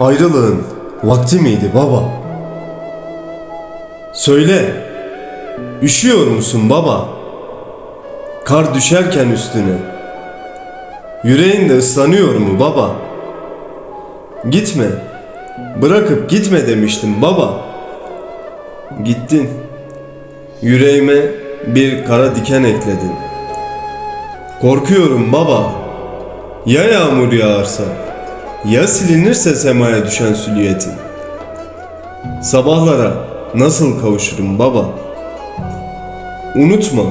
Ayrılığın vakti miydi baba? Söyle, üşüyor musun baba? Kar düşerken üstüne. Yüreğin de ıslanıyor mu baba? Gitme, bırakıp gitme demiştim baba. Gittin, yüreğime bir kara diken ekledin. Korkuyorum baba, ya yağmur yağarsa? Ya silinirse semaya düşen sülüyetin? Sabahlara nasıl kavuşurum baba? Unutma,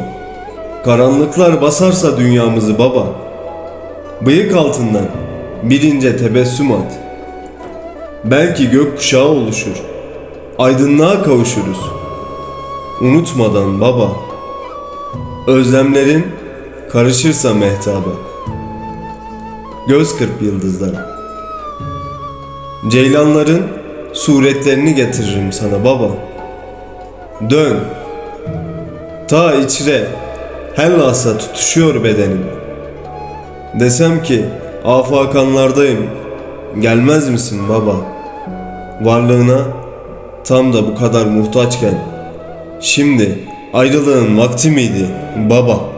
karanlıklar basarsa dünyamızı baba. Bıyık altından bir ince tebessüm at. Belki gökkuşağı oluşur, aydınlığa kavuşuruz. Unutmadan baba, özlemlerin karışırsa mehtaba. Göz kırp yıldızlara. Ceylanların suretlerini getiririm sana baba. Dön. Ta içre Hellas'a tutuşuyor bedenim. Desem ki afakanlardayım. Gelmez misin baba? Varlığına tam da bu kadar muhtaçken. Şimdi ayrılığın vakti miydi baba?''